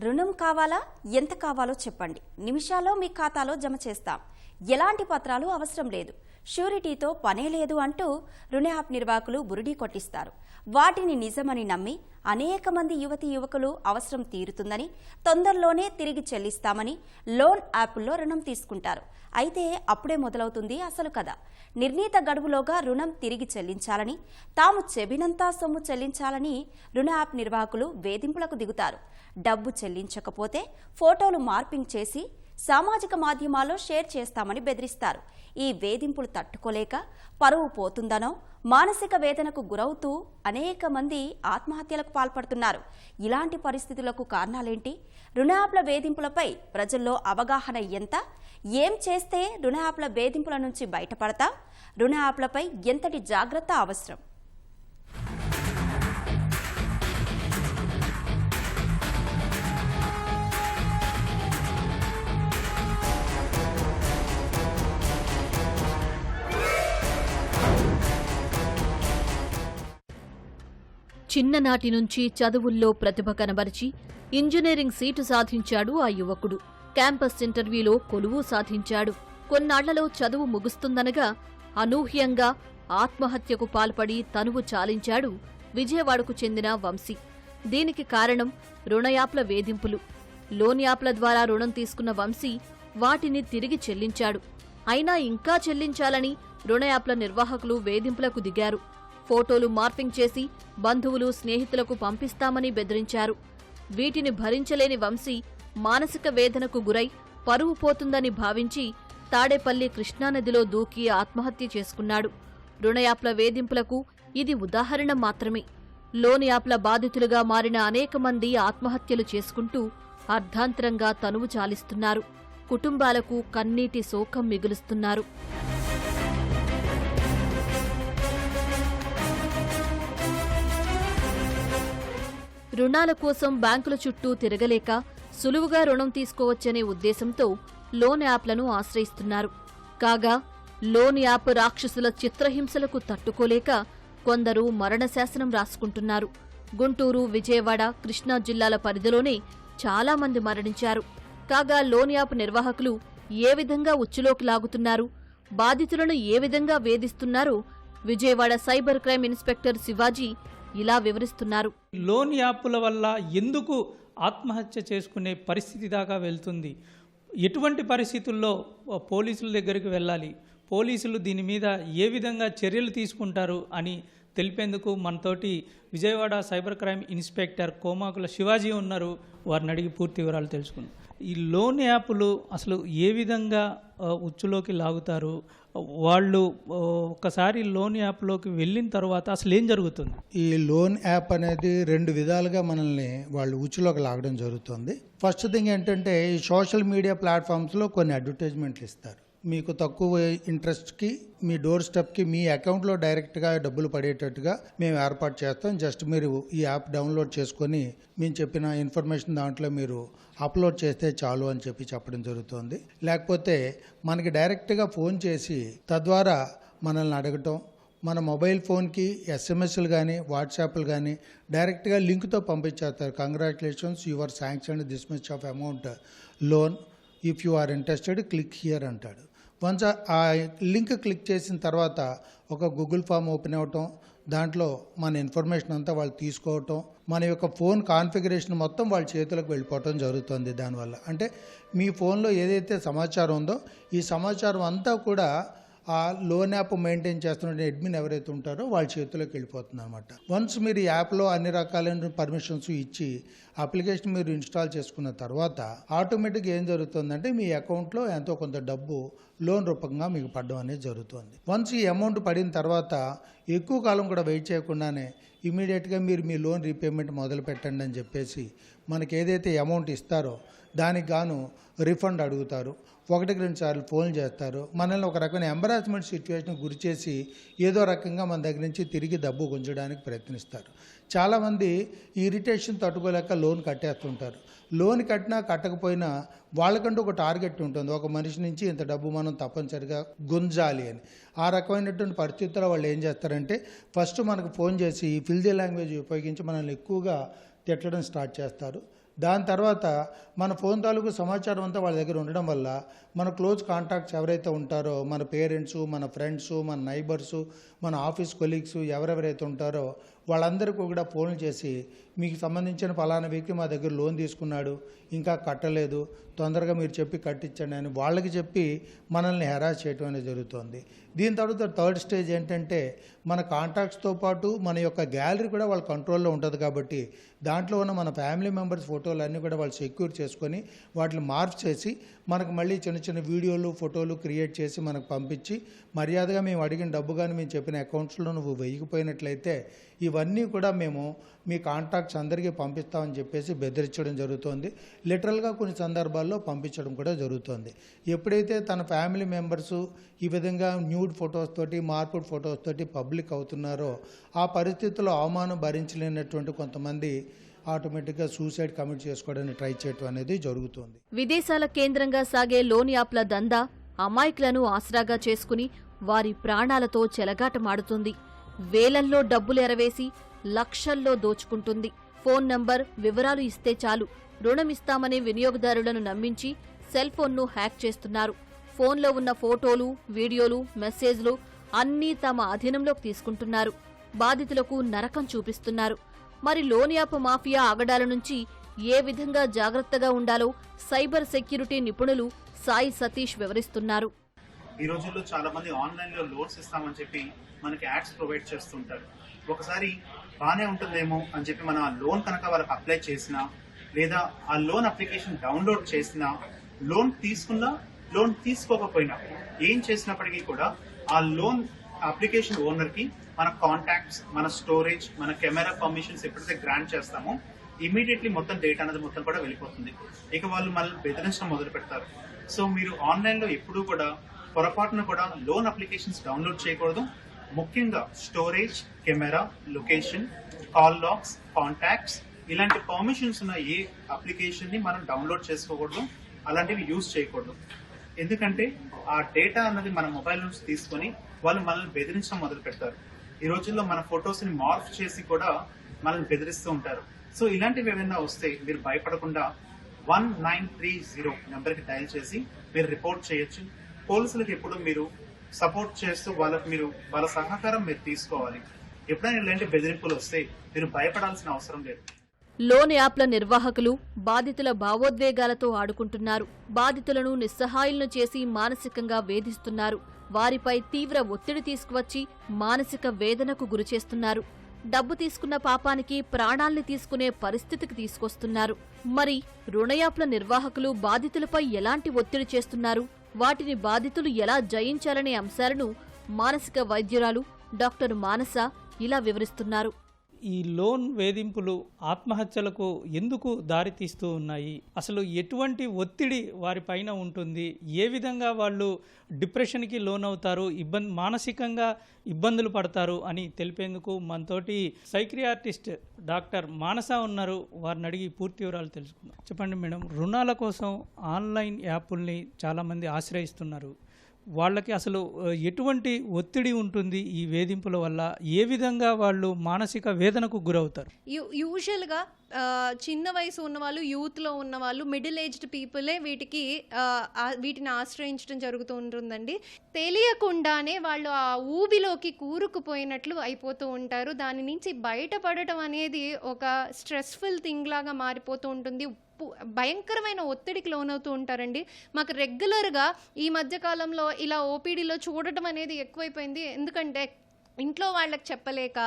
రుణం కావాలా? ఎంత కావాలో చెప్పండి. నిమిషాల్లో మీ ఖాతాలో జమ చేస్తాం. ఎలాంటి పత్రాలు అవసరం లేదు. షూరిటీతో పనే లేదు అంటూ రుణ యాప్ నిర్వాహకులు బురిడీ కొట్టిస్తారు. వాటిని నిజమని నమ్మి అనేక మంది యువతి యువకులు అవసరం తీరుతుందని తొందరలోనే తిరిగి చెల్లిస్తామని లోన్ యాప్లో రుణం తీసుకుంటారు. అయితే అప్పుడే మొదలవుతుంది అసలు కథ. నిర్ణీత గడువులోగా రుణం తిరిగి చెల్లించాలని తాము చెబినంతా సొమ్ము చెల్లించాలని రుణ యాప్ నిర్వాహకులు వేధింపులకు దిగుతారు. డబ్బు చెల్లించకపోతే ఫోటోలు మార్పింగ్ చేసి సామాజిక మాధ్యమాల్లో షేర్ చేస్తామని బెదిరిస్తారు. ఈ వేధింపులు తట్టుకోలేక పరువు పోతుందనో మానసిక వేదనకు గురవుతూ అనేక మంది ఆత్మహత్యలకు పాల్పడుతున్నారు. ఇలాంటి పరిస్థితులకు కారణాలేంటి? రుణ యాప్ల వేధింపులపై ప్రజల్లో అవగాహన ఎంత? ఏం చేస్తే రుణ యాప్ల వేధింపుల నుంచి బయటపడతాం? రుణ యాప్లపై ఎంతటి జాగ్రత్త అవసరం? చిన్ననాటి నుంచి చదువుల్లో ప్రతిభ కనబరిచి ఇంజనీరింగ్ సీటు సాధించాడు ఆ యువకుడు. క్యాంపస్ ఇంటర్వ్యూలో కొలువు సాధించాడు. కొన్నాళ్ళలో చదువు ముగుస్తుందనగా అనూహ్యంగా ఆత్మహత్యకు పాల్పడి తనువు చాలించాడు విజయవాడకు చెందిన వంశీ. దీనికి కారణం రుణయాప్ల వేధింపులు. లోన్ యాప్ల ద్వారా రుణం తీసుకున్న వంశీ వాటిని తిరిగి చెల్లించాడు. అయినా ఇంకా చెల్లించాలని రుణయాప్ల నిర్వాహకులు వేధింపులకు దిగారు. ఫోటోలు మార్పింగ్ చేసి బంధువులు స్నేహితులకు పంపిస్తామని బెదిరించారు. వీటిని భరించలేని వంశీ మానసిక వేదనకు గురై పరువు పోతుందని భావించి తాడేపల్లి కృష్ణానదిలో దూకి ఆత్మహత్య చేసుకున్నాడు. రుణయాప్ల వేధింపులకు ఇది ఉదాహరణ మాత్రమే. లోన్ యాప్ల బాధితులుగా మారిన అనేక మంది ఆత్మహత్యలు చేసుకుంటూ అర్ధాంతరంగా తనువు చాలిస్తున్నారు. కుటుంబాలకు కన్నీటి శోకం మిగులుస్తున్నారు. రుణాల కోసం బ్యాంకుల చుట్టూ తిరగలేక సులువుగా రుణం తీసుకోవచ్చనే ఉద్దేశంతో లోన్ యాప్లను ఆశ్రయిస్తున్నారు. కాగా లోన్ యాప్ రాక్షసుల చిత్రహింసలకు తట్టుకోలేక కొందరు మరణశాసనం రాసుకుంటున్నారు. గుంటూరు విజయవాడ కృష్ణా జిల్లాల పరిధిలోనే చాలా మంది మరణించారు. కాగా లోన్ యాప్ నిర్వాహకులు ఏ విధంగా ఉచ్చులోకి లాగుతున్నారు బాధితులను ఏ విధంగా వేధిస్తున్నారో Vijayawada cyber crime inspector Shivaji ఇలా వివరిస్తున్నారు. లోన్ యాప్ల వల్ల ఎందుకు ఆత్మహత్య చేసుకునే పరిస్థితి దాకా వెళ్తుంది? ఎటువంటి పరిస్థితుల్లో పోలీసుల దగ్గరికి వెళ్ళాలి? పోలీసులు దీని మీద ఏ విధంగా చర్యలు తీసుకుంటారు అని తెలిపేందుకు మనతోటి Vijayawada cyber crime inspector Komakula Shivaji ఉన్నారు. వారిని అడిగి పూర్తి వివరాలు తెలుసుకుందాం. ఈ లోన్ యాప్లు అసలు ఏ విధంగా ఉచ్చులోకి లాగుతారు? వాళ్ళు ఒకసారి లోన్ యాప్లోకి వెళ్ళిన తర్వాత అసలు ఏం జరుగుతుంది? ఈ లోన్ యాప్ అనేది రెండు విధాలుగా మనల్ని వాళ్ళు ఉచ్చులోకి లాగడం జరుగుతుంది. ఫస్ట్ థింగ్ ఏంటంటే ఈ సోషల్ మీడియా ప్లాట్ఫామ్స్లో కొన్ని అడ్వర్టైజ్మెంట్లు ఇస్తారు. మీకు తక్కువ ఇంట్రెస్ట్కి మీ డోర్ స్టెప్కి మీ అకౌంట్లో డైరెక్ట్గా డబ్బులు పడేటట్టుగా మేము ఏర్పాటు చేస్తాం. జస్ట్ మీరు ఈ యాప్ డౌన్లోడ్ చేసుకొని మేము చెప్పిన ఇన్ఫర్మేషన్ దాంట్లో మీరు అప్లోడ్ చేస్తే చాలు అని చెప్పి చెప్పడం జరుగుతుంది. లేకపోతే మనకి డైరెక్ట్గా ఫోన్ చేసి తద్వారా మనల్ని అడగటం మన మొబైల్ ఫోన్కి ఎస్ఎంఎస్లు కానీ వాట్సాప్లు కానీ డైరెక్ట్గా లింక్తో పంపించేస్తారు. Congratulations your sanction this much of amount loan if you are interested click here అంటాడు. వన్స్ ఆ లింక్ క్లిక్ చేసిన తర్వాత ఒక గూగుల్ ఫామ్ ఓపెన్ అవ్వటం దాంట్లో మన ఇన్ఫర్మేషన్ అంతా వాళ్ళు తీసుకోవటం మన యొక్క ఫోన్ కాన్ఫిగరేషన్ మొత్తం వాళ్ళ చేతులకు వెళ్ళిపోవటం జరుగుతుంది దానివల్ల. అంటే మీ ఫోన్లో ఏదైతే సమాచారం ఉందో ఈ సమాచారం అంతా కూడా ఆ లోన్ యాప్ మెయింటైన్ చేస్తున్న అడ్మిన్ ఎవరైతే ఉంటారో వాళ్ళ చేతిలోకి వెళ్ళిపోతుంది అనమాట వన్స్ మీరు యాప్లో అన్ని రకాలైన పర్మిషన్స్ ఇచ్చి అప్లికేషన్ మీరు ఇన్స్టాల్ చేసుకున్న తర్వాత ఆటోమేటిక్గా ఏం జరుగుతుందంటే మీ అకౌంట్లో ఎంతో కొంత డబ్బు లోన్ రూపంగా మీకు పడడం అనేది జరుగుతుంది. వన్స్ ఈ అమౌంట్ పడిన తర్వాత ఎక్కువ కాలం కూడా వెయిట్ చేయకుండానే ఇమీడియట్గా మీరు మీ లోన్ రీపేమెంట్ మొదలు పెట్టండి అని చెప్పేసి మనకి ఏదైతే అమౌంట్ ఇస్తారో దానికి గాను రిఫండ్ అడుగుతారు. ఒకటికి రెండు సార్లు ఫోన్ చేస్తారు. మనల్ని ఒక రకమైన ఎంబరాస్మెంట్ సిచ్యువేషన్ గురి చేసి ఏదో రకంగా మన దగ్గర నుంచి తిరిగి డబ్బు గుంజడానికి ప్రయత్నిస్తారు. చాలామంది ఇరిటేషన్ తట్టుకోలేక లోన్ కట్టేస్తుంటారు. లోన్ కట్టినా కట్టకపోయినా వాళ్ళకంటూ ఒక టార్గెట్ ఉంటుంది. ఒక మనిషి నుంచి ఇంత డబ్బు మనం తప్పనిసరిగా గుంజాలి అని. ఆ రకమైనటువంటి పరిస్థితుల్లో వాళ్ళు ఏం చేస్తారంటే ఫస్ట్ మనకు ఫోన్ చేసి ఈ ఫిల్దీ లాంగ్వేజ్ ఉపయోగించి మనల్ని ఎక్కువగా తిట్టడం స్టార్ట్ చేస్తారు. దాని తర్వాత మన ఫోన్ తాలూకు సమాచారం అంతా వాళ్ళ దగ్గర ఉండడం వల్ల మన క్లోజ్ కాంటాక్ట్స్ ఎవరైతే ఉంటారో మన పేరెంట్స్ మన ఫ్రెండ్స్ మన నైబర్స్ మన ఆఫీస్ కొలీగ్స్ ఎవరెవరైతే ఉంటారో వాళ్ళందరికీ కూడా ఫోన్లు చేసి మీకు సంబంధించిన ఫలానా వ్యక్తి మా దగ్గర లోన్ తీసుకున్నాడు ఇంకా కట్టలేదు తొందరగా మీరు చెప్పి కట్టించండి అని వాళ్ళకి చెప్పి మనల్ని హెరాస్ చేయటం అనేది జరుగుతుంది. దీని తర్వాత థర్డ్ స్టేజ్ ఏంటంటే మన కాంటాక్ట్స్తో పాటు మన యొక్క గ్యాలరీ కూడా వాళ్ళ కంట్రోల్లో ఉంటుంది కాబట్టి దాంట్లో ఉన్న మన ఫ్యామిలీ మెంబర్స్ ఫోటోలు అన్నీ కూడా వాళ్ళు సెక్యూర్ చేసుకొని వాటిని మార్ఫ్ చేసి మనకు మళ్ళీ చిన్న చిన్న వీడియోలు ఫోటోలు క్రియేట్ చేసి మనకు పంపించి మర్యాదగా మేము అడిగిన డబ్బు కానీ మేము చెప్పిన అకౌంట్స్లో నువ్వు వెయ్యిపోయినట్లయితే ఇవన్నీ కూడా మేము మీ కాంటాక్ట్స్ అందరికీ పంపిస్తామని చెప్పేసి బెదిరించడం జరుగుతోంది. లిటరల్గా కొన్ని సందర్భాల్లో పంపించడం కూడా జరుగుతోంది. ఎప్పుడైతే తన ఫ్యామిలీ మెంబర్స్ ఈ విధంగా న్యూడ్ ఫొటోస్ తోటి మార్పుడ్ ఫొటోస్ తోటి పబ్లిక్ అవుతున్నారో ఆ పరిస్థితుల్లో అవమానం భరించలేనటువంటి కొంతమంది ఆటోమేటిక్గా సూసైడ్ కమిట్ చేసుకోవడానికి ట్రై చేయటం అనేది జరుగుతుంది. విదేశాల కేంద్రంగా సాగే లోన్ యాప్ల దందా అమాయకులను ఆసరాగా చేసుకుని వారి ప్రాణాలతో చెలగాటమాడుతుంది. వేలల్లో డబ్బులు ఎరవేసి లక్షల్లో దోచుకుంటుంది. ఫోన్ నంబర్ వివరాలు ఇస్తే చాలు. రుణమిస్తామని వినియోగదారులను నమ్మించి సెల్ ఫోన్ను హ్యాక్ చేస్తున్నారు. ఫోన్లో ఉన్న ఫోటోలు వీడియోలు మెసేజ్లు అన్నీ తమ అధీనంలోకి తీసుకుంటున్నారు. బాధితులకు నరకం చూపిస్తున్నారు. మరి లోన్ యాప్ మాఫియా ఆగడాల నుంచి ఏ విధంగా జాగ్రత్తగా ఉండాలో సైబర్ సెక్యూరిటీ నిపుణులు సాయి సతీష్ వివరిస్తున్నారు. ఈ రోజుల్లో చాలా మంది ఆన్లైన్లో లోన్స్ ఇస్తామని చెప్పి మనకి యాడ్స్ ప్రొవైడ్ చేస్తుంటారు. ఒకసారి బాగానే ఉంటుందేమో అని చెప్పి మనం ఆ లోన్ కనుక వాళ్ళకి అప్లై చేసినా లేదా ఆ లోన్ అప్లికేషన్ డౌన్లోడ్ చేసినా లోన్ తీసుకున్నా లోన్ తీసుకోకపోయినా ఏం చేసినప్పటికీ కూడా ఆ లోన్ అప్లికేషన్ ఓనర్కి మన కాంటాక్ట్స్ మన స్టోరేజ్ మన కెమెరా పర్మిషన్స్ ఎప్పుడైతే గ్రాంట్ చేస్తామో ఇమీడియట్లీ మొత్తం డేటా అనేది మొత్తం కూడా వెళ్ళిపోతుంది. ఇక వాళ్ళు మనల్ని బెదిరించడం మొదలు పెడతారు. సో మీరు ఆన్లైన్లో ఎప్పుడూ కూడా పొరపాటున కూడా లోన్ అప్లికేషన్స్ డౌన్లోడ్ చేయకూడదు. ముఖ్యంగా storage camera location call logs contacts ఇలాంటి పర్మిషన్స్ ఉన్న ఏ అప్లికేషన్ని మనం డౌన్లోడ్ చేసుకోకూడదు. అలాంటివి యూజ్ చేయకూడదు. ఎందుకంటే ఆ డేటా అన్నది మన మొబైల్ నుంచి తీసుకొని వాళ్ళు మనల్ని బెదిరించడం మొదలు పెడతారు. ఈ రోజుల్లో మన ఫొటోస్ని మార్ఫ్ చేసి కూడా మనల్ని బెదిరిస్తూ ఉంటారు. సో ఇలాంటివి ఏమైనా వస్తే మీరు భయపడకుండా వన్ నైన్ త్రీ జీరో నెంబర్కి డయల్ చేసి మీరు రిపోర్ట్ చేయొచ్చు. పోలీసులకు ఎప్పుడు మీరు సపోర్ట్ చేస్తూ వాళ్ళకు మీరు వాళ్ళ సహకారం మీరు తీసుకోవాలి. ఎప్పుడైనా ఇలాంటి బెదిరింపులు వస్తే మీరు భయపడాల్సిన అవసరం లేదు. లోన్ యాప్ల నిర్వాహకులు బాధితుల భావోద్వేగాలతో ఆడుకుంటున్నారు. బాధితులను నిస్సహాయులను చేసి మానసికంగా వేధిస్తున్నారు. వారిపై తీవ్ర ఒత్తిడి తీసుకువచ్చి మానసిక వేదనకు గురిచేస్తున్నారు డబ్బు తీసుకున్న పాపానికి ప్రాణాల్ని తీసుకునే పరిస్థితికి తీసుకొస్తున్నారు. మరి రుణయాప్ల నిర్వాహకులు బాధితులపై ఎలాంటి ఒత్తిడి చేస్తున్నారు? వాటిని బాధితులు ఎలా జయించాలనే అంశాలను మానసిక వైద్యురాలు డాక్టర్ మానస ఇలా వివరిస్తున్నారు. ఈ లోన్ వేధింపులు ఆత్మహత్యలకు ఎందుకు దారితీస్తూ ఉన్నాయి? అసలు ఎటువంటి ఒత్తిడి వారిపైన ఉంటుంది? ఏ విధంగా వాళ్ళు డిప్రెషన్కి లోనవుతారు? ఇబ్బంది మానసికంగా ఇబ్బందులు పడతారు? అని తెలిపేందుకు మనతోటి సైక్రియార్టిస్ట్ డాక్టర్ మానస ఉన్నారు. వారిని అడిగి పూర్తి వివరాలు తెలుసుకుందాం. చెప్పండి మేడం రుణాల కోసం ఆన్లైన్ యాప్ల్ని చాలామంది ఆశ్రయిస్తున్నారు. వాళ్ళకి అసలు ఎటువంటి ఒత్తిడి ఉంటుంది ఈ వేధింపుల వల్ల? ఏ విధంగా వాళ్ళు మానసిక వేదనకు గురవుతారు? యూజువల్గా చిన్న వయసు ఉన్న వాళ్ళు యూత్లో ఉన్న వాళ్ళు మిడిల్ ఏజ్డ్ పీపులే వీటికి వీటిని ఆశ్రయించడం జరుగుతూ ఉంటుందండి తెలియకుండానే వాళ్ళు ఆ ఊబిలోకి కూరుకుపోయినట్లు అయిపోతూ ఉంటారు. దాని నుంచి బయటపడటం అనేది ఒక స్ట్రెస్ఫుల్ థింగ్ లాగా మారిపోతూ ఉంటుంది. భయంకరమైన ఒత్తిడికి లోనవుతూ ఉంటారండి. మాకు రెగ్యులర్గా ఈ మధ్య కాలంలో ఇలా ఓపీడీలో చూడటం అనేది ఎక్కువైపోయింది. ఎందుకంటే ఇంట్లో వాళ్ళకి చెప్పలేక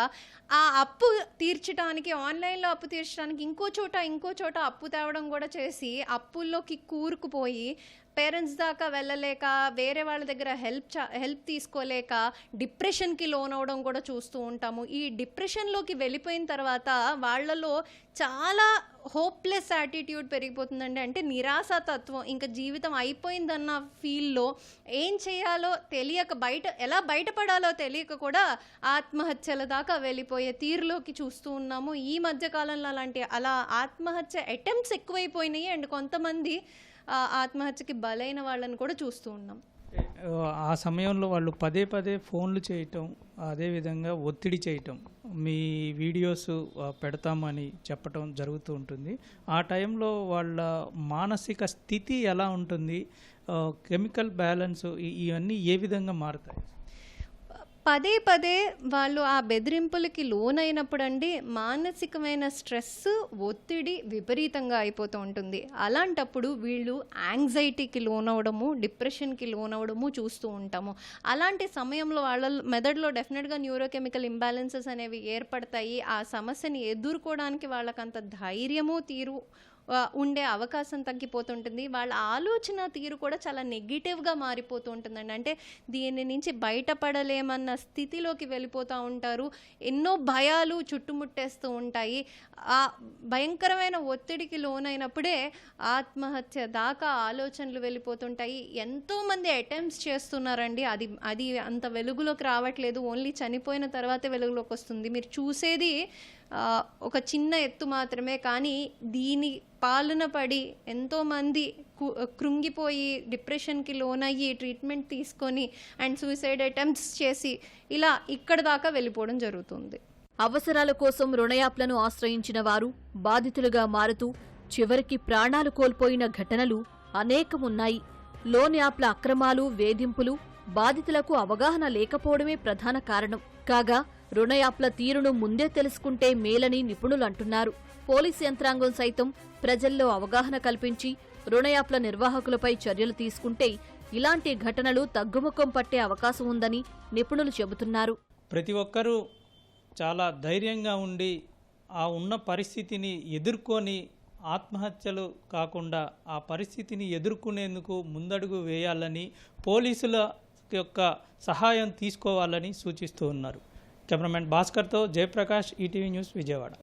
ఆ అప్పు తీర్చడానికి ఆన్లైన్లో అప్పు తీర్చడానికి ఇంకో చోట ఇంకో చోట అప్పు తేవడం కూడా చేసి అప్పుల్లోకి కూరుకుపోయి పేరెంట్స్ దాకా వెళ్ళలేక వేరే వాళ్ళ దగ్గర హెల్ప్ హెల్ప్ తీసుకోలేక డిప్రెషన్కి లోన్ అవడం కూడా చూస్తూ ఉంటాము. ఈ డిప్రెషన్లోకి వెళ్ళిపోయిన తర్వాత వాళ్ళలో చాలా హోప్లెస్ యాటిట్యూడ్ పెరిగిపోతుందండి. అంటే నిరాశ తత్వం ఇంకా జీవితం అయిపోయిందన్న ఫీల్లో ఏం చేయాలో తెలియక బయట ఎలా బయటపడాలో తెలియక కూడా ఆత్మహత్యల దాకా వెళ్ళిపోయే తీరులోకి చూస్తూ ఉన్నాము. ఈ మధ్య కాలంలో అలాంటి అలా ఆత్మహత్య అటెంప్ట్స్ ఎక్కువైపోయినాయి. అండ్ కొంతమంది ఆత్మహత్యకి బలైన వాళ్ళని కూడా చూస్తూ ఉన్నాం. ఆ సమయంలో వాళ్ళు పదే పదే ఫోన్లు చేయటం అదేవిధంగా ఒత్తిడి చేయటం మీ వీడియోస్ పెడతామని చెప్పటం జరుగుతూ ఉంటుంది. ఆ టైంలో వాళ్ళ మానసిక స్థితి ఎలా ఉంటుంది? కెమికల్ బ్యాలెన్స్ ఇవన్నీ ఏ విధంగా మారుతాయి? పదే పదే వాళ్ళు ఆ బెదిరింపులకి లోనైనప్పుడు అండి మానసికమైన స్ట్రెస్ ఒత్తిడి విపరీతంగా అయిపోతూ ఉంటుంది. అలాంటప్పుడు వీళ్ళు యాంగ్జైటీకి లోనవడము డిప్రెషన్కి లోనవడము చూస్తూ ఉంటాము. అలాంటి సమయంలో వాళ్ళ మెదడులో డెఫినెట్గా న్యూరోకెమికల్ ఇంబ్యాలెన్సెస్ అనేవి ఏర్పడతాయి. ఆ సమస్యని ఎదుర్కోవడానికి వాళ్ళకంత ధైర్యము తీరు ఉండే అవకాశం తగ్గిపోతుంటుంది. వాళ్ళ ఆలోచన తీరు కూడా చాలా నెగిటివ్గా మారిపోతూ ఉంటుందండి అంటే దీని నుంచి బయటపడలేమన్న స్థితిలోకి వెళ్ళిపోతూ ఉంటారు. ఎన్నో భయాలు చుట్టుముట్టేస్తూ ఉంటాయి. ఆ భయంకరమైన ఒత్తిడికి లోనైనప్పుడే ఆత్మహత్య దాకా ఆలోచనలు వెళ్ళిపోతుంటాయి. ఎంతోమంది అటెంప్ట్స్ చేస్తున్నారండి. అది అది అంత వెలుగులోకి రావట్లేదు. ఓన్లీ చనిపోయిన తర్వాతే వెలుగులోకి వస్తుంది. మీరు చూసేది ఒక చిన్న ఎత్తు మాత్రమే కానీ దీని పాలన పడి ఎంతోమంది కు- కృంగిపోయి డిప్రెషన్కి లోనయ్యి ట్రీట్మెంట్ తీసుకొని అండ్ సూసైడ్ అటెంప్ట్స్ చేసి ఇలా ఇక్కడ దాకా వెళ్ళిపోవడం జరుగుతుంది. అవసరాల కోసం రుణయాప్లను ఆశ్రయించిన వారు బాధితులుగా మారుతూ చివరికి ప్రాణాలు కోల్పోయిన ఘటనలు అనేకమున్నాయి. లోన్ యాప్ల అక్రమాలు వేధింపులు బాధితులకు అవగాహన లేకపోవడమే ప్రధాన కారణం. కాగా రుణయాప్ల తీరును ముందే తెలుసుకుంటే మేలని నిపుణులు అంటున్నారు పోలీస్ యంత్రాంగం సైతం ప్రజల్లో అవగాహన కల్పించి రుణ యాప్ల నిర్వాహకులపై చర్యలు తీసుకుంటే ఇలాంటి ఘటనలు తగ్గుముఖం పట్టే అవకాశం ఉందని నిపుణులు చెబుతున్నారు. ప్రతి ఒక్కరూ చాలా ధైర్యంగా ఉండి ఆ ఉన్న పరిస్థితిని ఎదుర్కొని ఆత్మహత్యలు కాకుండా ఆ పరిస్థితిని ఎదుర్కొనేందుకు ముందడుగు వేయాలని పోలీసుల యొక్క సహాయం తీసుకోవాలని సూచిస్తూ ఉన్నారు. Cameraman భాస్కర్తో Jayaprakash ETV news Vijayawada